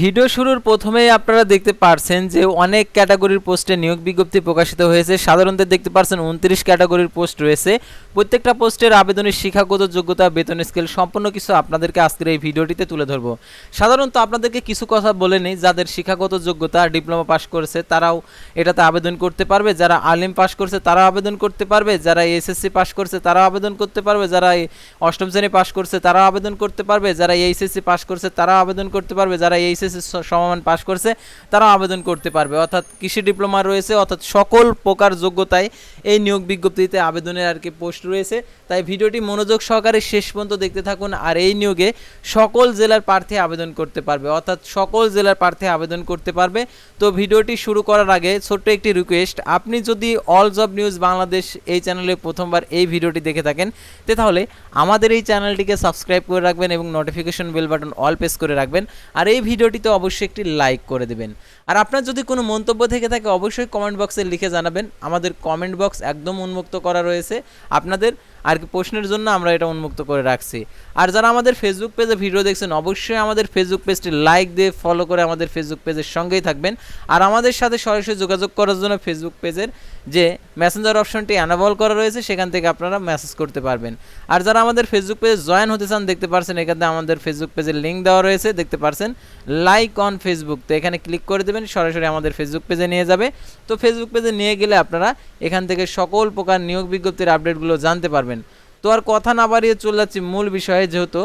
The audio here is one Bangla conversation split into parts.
ভিডিও শুরুর প্রথমেই আপনারা দেখতে পারছেন যে অনেক ক্যাটাগরির পোস্টে নিয়োগ বিজ্ঞপ্তি প্রকাশিত হয়েছে। সাধারণত দেখতে পারছেন উনত্রিশ ক্যাটাগরির পোস্ট রয়েছে। প্রত্যেকটা পোস্টের আবেদনের শিক্ষাগত যোগ্যতা, বেতন স্কেল সম্পূর্ণ কিছু আপনাদেরকে আজকের এই ভিডিওটিতে তুলে ধরবো। সাধারণত আপনাদেরকে কিছু কথা বলে নিই, যাদের শিক্ষাগত যোগ্যতা ডিপ্লোমা পাশ করেছে তারাও এটাতে আবেদন করতে পারবে। যারা আলিম পাশ করছে তারাও আবেদন করতে পারবে। যারা এসএসসি পাশ করছে তারাও আবেদন করতে পারবে। যারা অষ্টম শ্রেণি পাশ করছে তারাও আবেদন করতে পারবে। যারা এইচএসসি পাশ করছে তারাও আবেদন করতে পারবে। যারা এইচএসসি সমমান পাশ করছে, তারাও আবেদন করতে পারবে। অর্থাৎ কৃষি ডিপ্লোমা রয়েছে, অর্থাৎ সকল প্রকার যোগ্যতায় এই নিয়োগ বিজ্ঞপ্তিতে আবেদনের আর কি পোস্ট রয়েছে। তাই ভিডিওটি মনোযোগ সহকারে শেষ পর্যন্ত দেখতে থাকুন আর এই নিয়োগে সকল জেলার প্রার্থী আবেদন করতে পারবে। অর্থাৎ সকল জেলার প্রার্থী আবেদন করতে পারবে। তো ভিডিওটি শুরু করার আগে ছোট্ট একটি রিকোয়েস্ট আপনি যদি অল জব নিউজ বাংলাদেশ এই চ্যানেলে প্রথমবার এই ভিডিওটি দেখে থাকেন, তে তাহলে আমাদের এই চ্যানেলটিকে সাবস্ক্রাইব করে রাখবেন এবং notification bell button all press করে রাখবেন। আর এই ভিডিওটিতে অবশ্যই একটি লাইক করে দেবেন। আর আপনার যদি কোনো মন্তব্য থেকে থাকে, অবশ্যই কমেন্ট বক্সে লিখে জানাবেন। আমাদের কমেন্ট বক্স একদম উন্মুক্ত করা রয়েছে। আপনাদের আর কি প্রশ্নের জন্য আমরা এটা উন্মুক্ত করে রাখছি। আর যারা আমাদের ফেসবুক পেজে ভিডিও দেখছেন, অবশ্যই আমাদের ফেসবুক পেজটি লাইক দিয়ে ফলো করে আমাদের ফেসবুক পেজের সঙ্গেই থাকবেন। আর আমাদের সাথে সরাসরি যোগাযোগ করার জন্য ফেসবুক পেজের যে মেসেঞ্জার অপশনটি অ্যানাবল করা রয়েছে, সেখান থেকে আপনারা মেসেজ করতে পারবেন। আর যারা আমাদের ফেসবুক পেজে জয়েন হতে চান, দেখতে পারছেন এখানে আমাদের ফেসবুক পেজের লিঙ্ক দেওয়া রয়েছে, দেখতে পারছেন? লাইক অন ফেসবুক তো এখানে ক্লিক করে দেবেন, সরাসরি আমাদের ফেসবুক পেজে নিয়ে যাবে। তো ফেসবুক পেজে নিয়ে গেলে আপনারা এখান থেকে সকল প্রকার নিয়োগ বিজ্ঞপ্তির আপডেটগুলো জানতে পারবেন। তো আর কথা না বাড়িয়ে চলে যাচ্ছি মূল বিষয়ে যেহেতু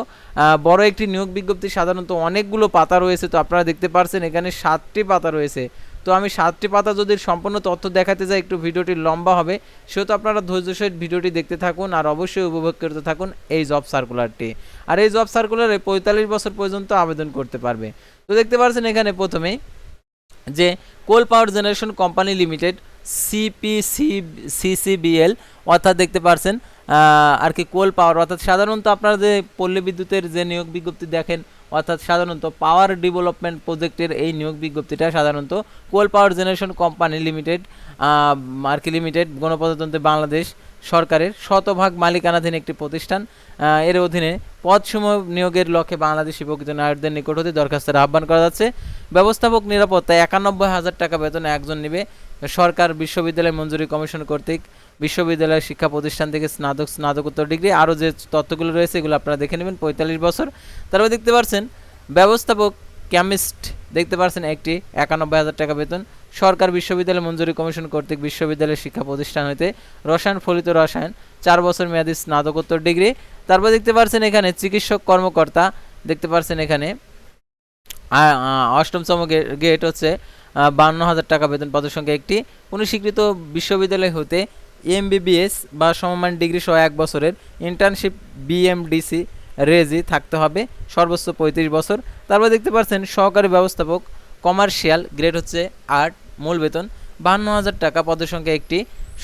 বড় একটি নিয়োগ বিজ্ঞপ্তি, সাধারণত অনেকগুলো পাতা রয়েছে, তো আপনারা দেখতে পারছেন এখানে সাতটি পাতা রয়েছে। তো আমি সাতটি পাতা যদি সম্পূর্ণ তথ্য দেখাতে যাই, একটু ভিডিওটি লম্বা হবে, সেহেতু আপনারা ধৈর্য সহিত ভিডিওটি দেখতে থাকুন আর অবশ্যই উপভোগ করতে থাকুন এই জব সার্কুলারটি। আর এই জব সার্কুলারে পঁয়তাল্লিশ বছর পর্যন্ত আবেদন করতে পারবে। তো দেখতে পাচ্ছেন এখানে প্রথমেই যে coal power generation company limited, CPC, CCBL, অর্থাৎ দেখতে পারছেন আর কি কোল পাওয়ার অর্থাৎ সাধারণত আপনারা যে পল্লী বিদ্যুতের যে নিয়োগ বিজ্ঞপ্তি দেখেন, অর্থাৎ সাধারণত পাওয়ার ডেভেলপমেন্ট প্রজেক্টের এই নিয়োগ বিজ্ঞপ্তিটা সাধারণত coal power generation company limited আর কি লিমিটেড গণপ্রজাতন্ত্রী বাংলাদেশ সরকারের শতভাগ মালিকানাধীন একটি প্রতিষ্ঠান এর অধীনে পদসমূহ নিয়োগের লক্ষ্যে বাংলাদেশি প্রকৃত নাগরিকদের নিকট হতে দরখাস্তের আহ্বান করা যাচ্ছে। ব্যবস্থাপক নিরাপত্তা একানব্বই হাজার টাকা বেতনে একজন নেবে। সরকার বিশ্ববিদ্যালয় মঞ্জুরি কমিশন কর্তৃক বিশ্ববিদ্যালয় শিক্ষা প্রতিষ্ঠান থেকে স্নাতক, স্নাতকোত্তর ডিগ্রি আরও যে তথ্যগুলো রয়েছে এগুলো আপনারা দেখে নেবেন, পঁয়তাল্লিশ বছর। তারপর দেখতে পাচ্ছেন ব্যবস্থাপক কেমিস্ট, দেখতে পাচ্ছেন একটি একানব্বই হাজার টাকা বেতন। সরকার বিশ্ববিদ্যালয় মঞ্জুরি কমিশন কর্তৃক বিশ্ববিদ্যালয় শিক্ষা প্রতিষ্ঠান হইতে রসায়ন ফলিত রসায়ন, চার বছর মেয়াদী স্নাতকোত্তর ডিগ্রি। তারপর দেখতে পাচ্ছেন এখানে চিকিৎসক কর্মকর্তা, দেখতে পাচ্ছেন এখানে অষ্টমতম গে- গেট হচ্ছে বান্ন হাজার টাকা বেতন পদের সংখ্যা একটি। কোনো বিশ্ববিদ্যালয় হতে এমবিবিএস বা সমমান ডিগ্রি সহ এক বছরের ইন্টার্নশিপ বিএমডিসি রেজি থাকতে হবে সর্বোচ্চ পঁয়ত্রিশ বছর। তারপর দেখতে পাচ্ছেন সহকারী ব্যবস্থাপক কমার্শিয়াল গ্রেড হচ্ছে আট, মূল বেতন বান্ন হাজার টাকা, পদের সংখ্যা একটি।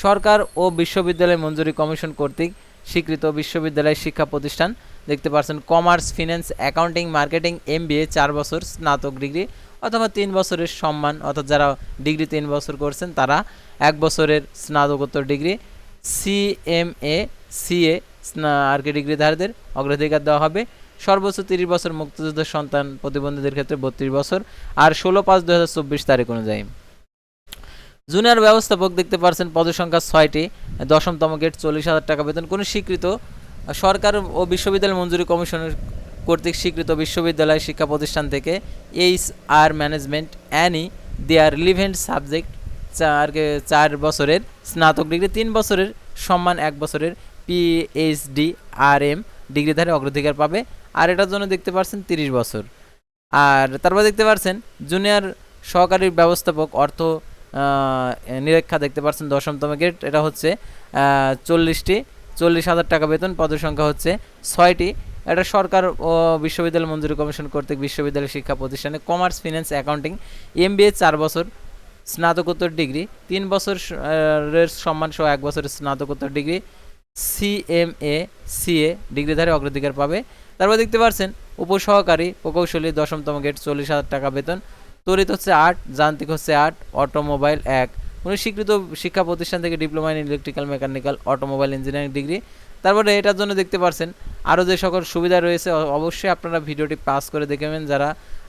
সরকার ও বিশ্ববিদ্যালয় মঞ্জুরি কমিশন কর্তৃক স্বীকৃত বিশ্ববিদ্যালয় শিক্ষা প্রতিষ্ঠান। দেখতে পাচ্ছেন commerce, finance, accounting, marketing, MBA, চার বছর স্নাতক ডিগ্রি অথবা তিন বছরের সম্মান অর্থাৎ যারা ডিগ্রি তিন বছর করছেন তারা এক বছরের স্নাতকোত্তর ডিগ্রি। সিএমএ, সিএ আর কি ডিগ্রিধারীদের অগ্রাধিকার দেওয়া হবে। সর্বোচ্চ তিরিশ বছর মুক্তিযুদ্ধের সন্তান প্রতিবন্ধীদের ক্ষেত্রে বত্রিশ বছর আর ষোলো পাঁচ দু হাজার চব্বিশ তারিখ অনুযায়ী। জুনিয়র ব্যবস্থাপক দেখতে পাচ্ছেন পদসংখ্যা ছয়টি, দশমতম গেট চল্লিশ হাজার টাকা বেতন। কোনো স্বীকৃত সরকার ও বিশ্ববিদ্যালয় মঞ্জুরি কমিশনের কর্তৃক স্বীকৃত বিশ্ববিদ্যালয় শিক্ষা প্রতিষ্ঠান থেকে H R management any their relevant subject চার চার বছরের স্নাতক ডিগ্রি, তিন বছরের সম্মান, এক বছরের পিএইচডি আর এম ডিগ্রিধারী অগ্রাধিকার পাবে আর এটার জন্য দেখতে পাচ্ছেন তিরিশ বছর। আর তারপর দেখতে পাচ্ছেন জুনিয়র সহকারী ব্যবস্থাপক অর্থ নিরীক্ষা দেখতে পাচ্ছেন দশমতম গেট এটা হচ্ছে চল্লিশটি চল্লিশ হাজার টাকা বেতন পদের সংখ্যা হচ্ছে ছয়টি। এটা সরকার ও বিশ্ববিদ্যালয় মঞ্জুরি কমিশন কর্তৃক বিশ্ববিদ্যালয় শিক্ষা প্রতিষ্ঠানে কমার্স ফিন্যান্স অ্যাকাউন্টিং এমবিএ চার বছর স্নাতকোত্তর ডিগ্রি তিন বছর স- আহ, এর সম্মান সহ এক বছরের স্নাতকোত্তর ডিগ্রি সিএমএ সিএ ডিগ্রিধারী অগ্রাধিকার পাবে। তারপর দেখতে পাচ্ছেন উপসহকারী প্রকৌশলী দশমতম গেট চল্লিশ হাজার টাকা বেতন। তড়িৎ হচ্ছে আট, যান্ত্রিক হচ্ছে আট, অটোমোবাইল এক। কোনো স্বীকৃত শিক্ষা প্রতিষ্ঠান থেকে diploma in electrical mechanical, automobile engineering degree. তারপরে এটার জন্য দেখতে পারছেন, আরও যে সকল সুবিধা রয়েছে অবশ্যই আপনারা ভিডিওটি পাস করে দেখবেন যারা,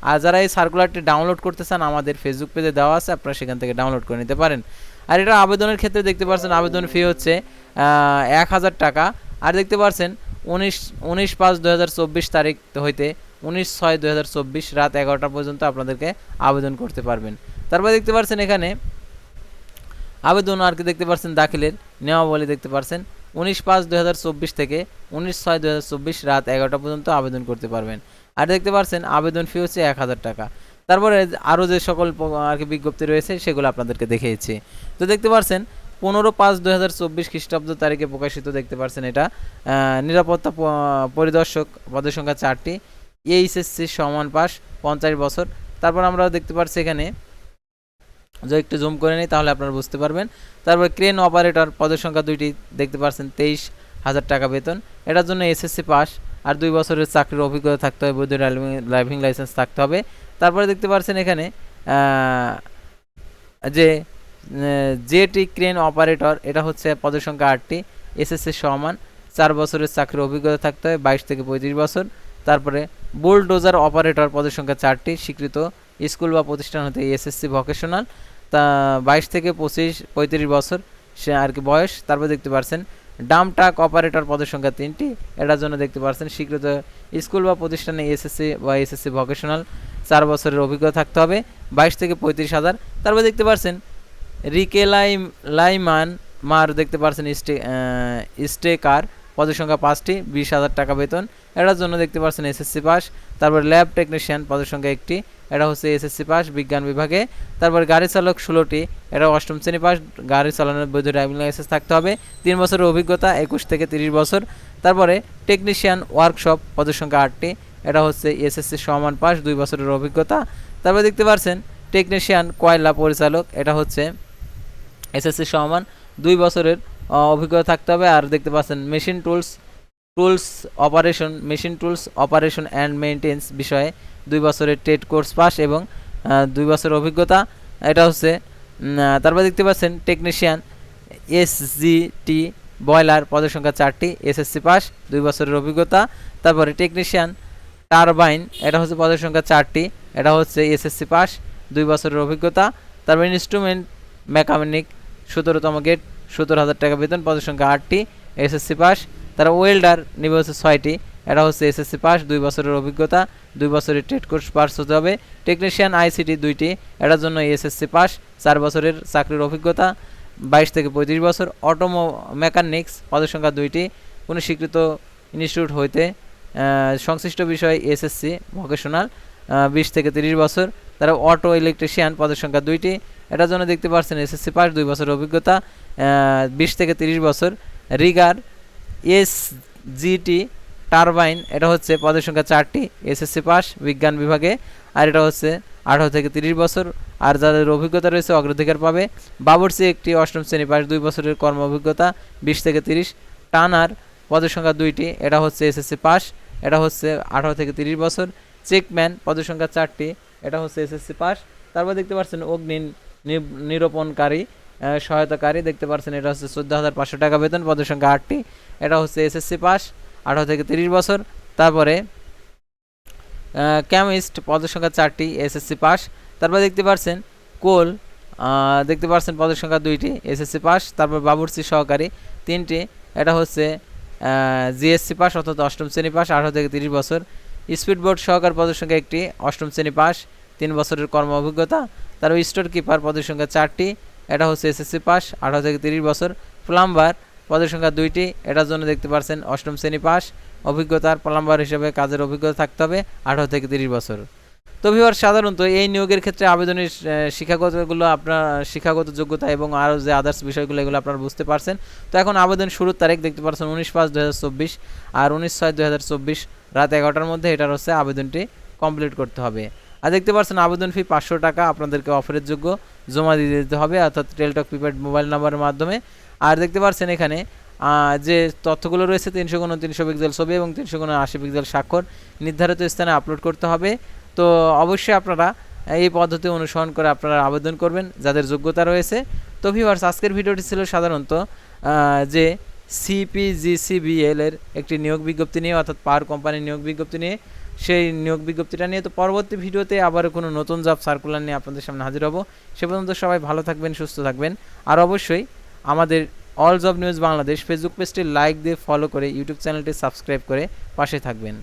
আর যারা এই সার্কুলারটি ডাউনলোড করতে চান, আমাদের ফেসবুক পেজে দেওয়া আছে, আপনারা সেখান থেকে ডাউনলোড করে নিতে পারেন। আর এটা আবেদনের ক্ষেত্রে দেখতে পাচ্ছেন আবেদন ফি হচ্ছে এক হাজার টাকা। আর দেখতে পাচ্ছেন উনিশ উনিশ পাঁচ দু তারিখ হইতে উনিশ ছয় দু রাত এগারোটা পর্যন্ত আপনাদেরকে আবেদন করতে পারবেন। তারপর দেখতে পাচ্ছেন এখানে, আবেদন আর কি দেখতে পাচ্ছেন দাখিলের নিয়মাবলী দেখতে পাচ্ছেন উনিশ পাঁচ দু থেকে উনিশ ছয় দু রাত এগারোটা পর্যন্ত আবেদন করতে পারবেন। আর দেখতে পাচ্ছেন আবেদন ফি হচ্ছে এক হাজার টাকা। তারপরে আরও যে সকল আর কি বিজ্ঞপ্তি রয়েছে, সেগুলো আপনাদেরকে দেখিয়েছি। তো দেখতে পাচ্ছেন পনেরো পাঁচ দু হাজার চব্বিশ খ্রিস্টাব্দ তারিখে প্রকাশিত দেখতে পাচ্ছেন এটা। নিরাপত্তা পরিদর্শক, পদের সংখ্যা চারটি। এইচএসসি সমান পাস পঞ্চাশ বছর। তারপর আমরা দেখতে পাচ্ছি এখানে যে একটু জুম করে নিই, তাহলে আপনারা বুঝতে পারবেন। তারপর ক্রেন অপারেটর পদের সংখ্যা দুইটি দেখতে পাচ্ছেন তেইশ হাজার টাকা বেতন। এটার জন্য এসএসসি পাস আর দুই বছরের চাকরির অভিজ্ঞতা থাকতে হবে, বৈধ ড্রাইভিং লাইসেন্স থাকতে হবে। তারপরে দেখতে পাচ্ছেন এখানে যে জেটি ক্রেন অপারেটর, এটা হচ্ছে পদের সংখ্যা আটটি, এসএসসি সমান, চার বছরের চাকরির অভিজ্ঞতা থাকতে হবে বাইশ থেকে পঁয়ত্রিশ বছর। তারপরে বুলডোজার অপারেটর পদের সংখ্যা চারটি, স্বীকৃত স্কুল বা প্রতিষ্ঠান হতে এসএসসি ভোকেশনাল। তা, বাইশ থেকে পঁচিশ, পঁয়ত্রিশ বছর, সে আর কি বয়স। তারপর দেখতে পাচ্ছেন ডাম ট্রাক অপারেটর পদের সংখ্যা তিনটি, এটার জন্য দেখতে পাচ্ছেন স্বীকৃত স্কুল বা প্রতিষ্ঠানে এসএসসি বা এসএসসি ভোকেশনাল। চার বছরের অভিজ্ঞতা থাকতে হবে, বাইশ থেকে পঁয়ত্রিশ হাজার। তারপর দেখতে পাচ্ছেন রিকে লাই লাইমান মার দেখতে পাচ্ছেন স্টে স্টেকার পদের সংখ্যা পাঁচটি, বিশ হাজার টাকা বেতন। এটার জন্য দেখতে পাচ্ছেন এসএসসি পাস তারপর ল্যাব টেকনিশিয়ান পদের সংখ্যা একটি, এটা হচ্ছে এসএসসি পাস বিজ্ঞান বিভাগে। তারপর গাড়ি চালক ষোলোটি, এটা অষ্টম শ্রেণি পাস গাড়ি চালানোর বৈধ ড্রাইভিং লাইসেন্স থাকতে হবে। তিন বছরের অভিজ্ঞতা, একুশ থেকে তিরিশ বছর। তারপরে টেকনিশিয়ান ওয়ার্কশপ পদের সংখ্যা আটটি এটা হচ্ছে এসএসসি সমান পাস দুই বছরের অভিজ্ঞতা। তারপরে দেখতে পাচ্ছেন টেকনিশিয়ান কয়লা পরিচালক, এটা হচ্ছে এসএসসি সমান, দুই বছরের অভিজ্ঞতা থাকতে হবে। আর দেখতে পাচ্ছেন machine tools tools operation machine tools operation and maintenance বিষয়ে দুই বছরের টেট কোর্স পাস এবং দুই বছরের অভিজ্ঞতা। এটা হচ্ছে তারপর দেখতে পাচ্ছেন টেকনিশিয়ান এস এসজিটি বয়লার পদের সংখ্যা চারটি এসএসসি পাস, দুই বছরের অভিজ্ঞতা। তারপরে টেকনিশিয়ান টারবাইন, এটা হচ্ছে পদের সংখ্যা চারটি, এটা হচ্ছে এসএসসি পাস, দুই বছরের অভিজ্ঞতা, তারপর ইনস্ট্রুমেন্ট মেকানিক, সতেরোতম গেট, সত্তর হাজার টাকা বেতন, পদের সংখ্যা আটটি, এসএসসি পাস তারা ওয়েল্ডার নিবে হচ্ছে ছয়টি, এটা হচ্ছে এসএসসি পাস, দুই বছরের অভিজ্ঞতা, দুই বছরের ট্রেড কোর্স পাস হতে হবে, টেকনিশিয়ান আইসিটি দুইটি, এটার জন্য এসএসসি পাস, চার বছরের চাকরির অভিজ্ঞতা, বাইশ থেকে পঁয়ত্রিশ বছর, অটোমো মেকানিক্স, পদের সংখ্যা দুইটি, কোনো স্বীকৃত ইনস্টিটিউট হইতে সংশ্লিষ্ট বিষয় এসএসসি ভোকেশনাল বিশ থেকে তিরিশ বছর। তারা অটো ইলেকট্রিশিয়ান পদের সংখ্যা দুইটি। এটার জন্য দেখতে পাচ্ছেন এসএসসি পাস দুই বছর অভিজ্ঞতা। বিশ থেকে তিরিশ বছর। রিগার এস জিটি টারবাইন এটা হচ্ছে পদের সংখ্যা চারটি, এসএসসি পাস বিজ্ঞান বিভাগে। আর এটা হচ্ছে আঠারো থেকে তিরিশ বছর। আর যাদের অভিজ্ঞতা রয়েছে, অগ্রাধিকার পাবে। বাবরসি একটি অষ্টম শ্রেণি পাস দুই বছরের কর্ম অভিজ্ঞতা, বিশ থেকে তিরিশ। টানার পদের সংখ্যা দুইটি, এটা হচ্ছে এসএসসি পাস, এটা হচ্ছে আঠারো থেকে তিরিশ বছর। চেকম্যান, পদের সংখ্যা চারটি, এটা হচ্ছে এসএসসি পাস। তারপর দেখতে পাচ্ছেন অগ্নি নিরূপণকারী সহায়তাকারী, দেখতে পাচ্ছেন এটা হচ্ছে চোদ্দ হাজার পাঁচশো টাকা বেতন, পদের সংখ্যা আটটি, এটা হচ্ছে এসএসসি পাস, আঠারো থেকে তিরিশ বছর। তারপরে কেমিস্ট পদের সংখ্যা চারটি এসএসসি পাস। তারপর দেখতে পাচ্ছেন কোল দেখতে পাচ্ছেন পদের সংখ্যা দুইটি এসএসসি পাস। তারপর বাবুর্চি সহকারী, তিনটি, এটা হচ্ছে জিএসসি পাস অর্থাৎ অষ্টম শ্রেণি পাস, আঠারো থেকে তিরিশ বছর। স্পিড বোর্ড সহকার পদের সংখ্যা একটি, অষ্টম শ্রেণি পাস, তিন বছরের কর্ম অভিজ্ঞতা। তারপর স্টোর কিপার পদের সংখ্যা চারটি, এটা হচ্ছে এসএসসি পাস, আঠারো থেকে তিরিশ বছর। প্লাম্বার পদের সংখ্যা দুইটি, এটার জন্য দেখতে পাচ্ছেন অষ্টম শ্রেণি পাস। অভিজ্ঞতার প্লাম্বার হিসেবে কাজের অভিজ্ঞতা থাকতে হবে, আঠারো থেকে তিরিশ বছর। তো ভিওর সাধারণত এই নিয়োগের ক্ষেত্রে আবেদনের শিক্ষাগতগুলো আপনার, শিক্ষাগত যোগ্যতা এবং আরও যে আদার্স বিষয়গুলো, এগুলো আপনারা বুঝতে পারছেন। তো এখন আবেদন শুরুর তারিখ দেখতে পাচ্ছেন উনিশ পাঁচ দু আর উনিশ ছয় দু রাত এগারোটার মধ্যে এটার হচ্ছে আবেদনটি কমপ্লিট করতে হবে। আর দেখতে পাচ্ছেন আবেদন ফি পাঁচশো টাকা, আপনাদেরকে অফারের যোগ্য জমা দিয়ে দিতে হবে, অর্থাৎ টেলটক প্রিপেড মোবাইল নাম্বারের মাধ্যমে। আর দেখতে পাচ্ছেন এখানে যে তথ্যগুলো রয়েছে, তিনশো কোনো তিনশো পিক্সেল ছবি এবং তিনশো কোনো আশি পিক্সেল স্বাক্ষর, নির্ধারিত স্থানে আপলোড করতে হবে। তো অবশ্যই আপনারা এই পদ্ধতি অনুসরণ করে আপনারা আবেদন করবেন, যাদের যোগ্যতা রয়েছে। তো ভিউয়ার্স আজকের ভিডিওটি ছিল সাধারণত যে সিপিজিসিবিএল এর একটি নিয়োগ বিজ্ঞপ্তি নিয়ে, অর্থাৎ পাওয়ার কোম্পানির নিয়োগ বিজ্ঞপ্তি নিয়ে। সেই নিয়োগ বিজ্ঞপ্তিটা নিয়ে তো পরবর্তী ভিডিওতে আবার কোনো নতুন জব সার্কুলার নিয়ে আপনাদের সামনে হাজির হব। সে পর্যন্ত সবাই ভালো থাকবেন, সুস্থ থাকবেন। আর অবশ্যই আমাদের all job news Bangladesh Facebook পেজটি লাইক দিয়ে ফলো করে ইউটিউব চ্যানেলটি সাবস্ক্রাইব করে পাশে থাকবেন।